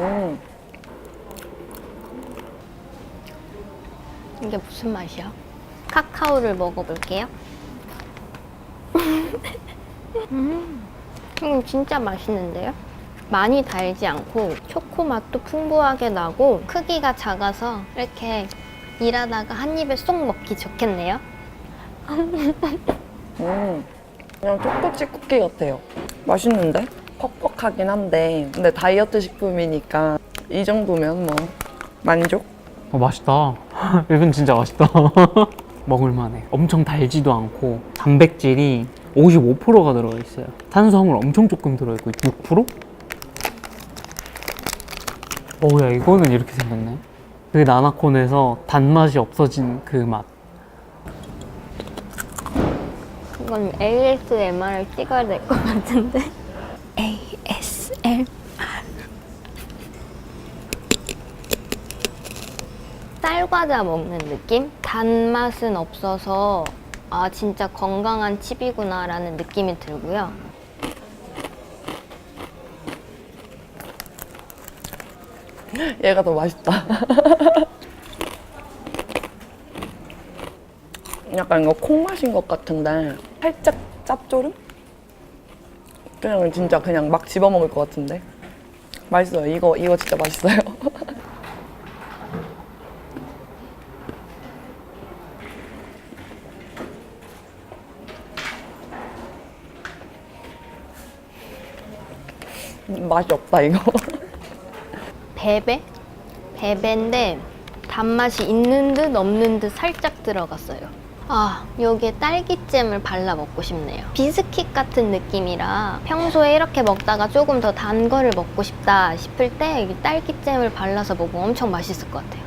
음, 이게 무슨 맛이야? 카카오를 먹어볼게요. 음, 음, 진짜 맛있는데요? 많이 달지 않고 초코 맛도 풍부하게 나고 크기가 작아서 이렇게 일하다가 한 입에 쏙 먹기 좋겠네요. 음. 그냥 초코칩 쿠키 같아요. 맛있는데? 퍽퍽 하긴 한데, 근데 다이어트 식품이니까 이 정도면 뭐 만족? 어, 맛있다. 이건 진짜 맛있다. 먹을만해. 엄청 달지도 않고 단백질이 55%가 들어가 있어요. 탄수화물 엄청 조금 들어있고 6%? 어야 이거는 이렇게 생겼네. 그 나나콘에서 단맛이 없어진 그 맛. 이건 ASMR을 찍어야 될 것 같은데. ASMR. 쌀과자 먹는 느낌? 단맛은 없어서 아 진짜 건강한 칩이구나 라는 느낌이 들고요. 얘가 더 맛있다. 약간 이거 콩 맛인 것 같은데 살짝 짭조름? 그냥 진짜 그냥 막 집어 먹을 것 같은데 맛있어요. 이거 이거 진짜 맛있어요. 맛이 없다 이거. 베베? 베베인데 단맛이 있는 듯 없는 듯 살짝 들어갔어요. 아, 여기에 딸기잼을 발라 먹고 싶네요. 비스킷 같은 느낌이라 평소에 이렇게 먹다가 조금 더 단 거를 먹고 싶다 싶을 때 딸기잼을 발라서 먹으면 엄청 맛있을 것 같아요.